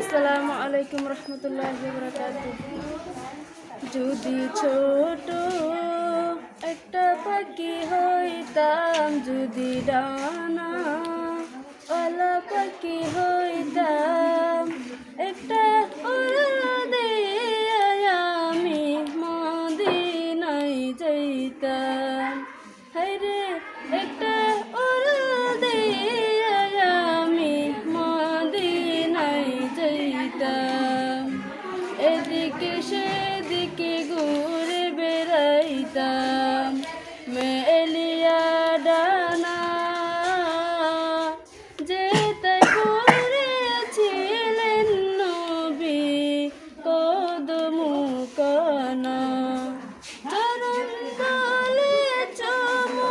আসসালামু আলাইকুম রহমতুল্লাহ যদি ছোট একটা পাখি হইতাম, যদি ডানা ওলা পাখি হইতাম, একটা আমি মদিনায় যাইতাম। এদিকে সেদিকে ঘুরে বেড়াইতাম মেলিয়া ডানা। যে করেছিলেন নবী কদম কানা চরণ তলে চমু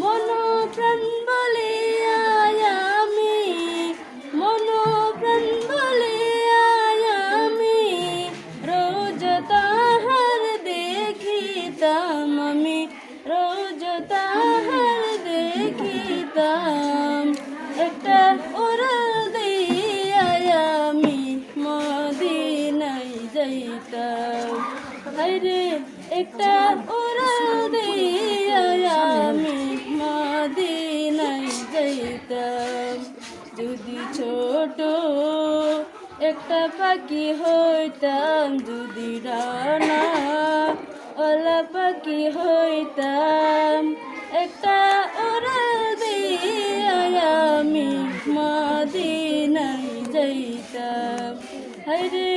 মন প্রাণ বলে আমি। রোজ তাহার দেখিতাম আমি রোজ তাহার দেখিতাম। একটা হায়রে একটা ওরাল দিয়া আমি মদিনাই যাইতাম। যদি ছোট একটা পাখি হইতাম, যদি ডানা ওলা পাখি হইতাম, একটা ওরাল দিয়া আমি মদিনাই যাইতাম। হায়রে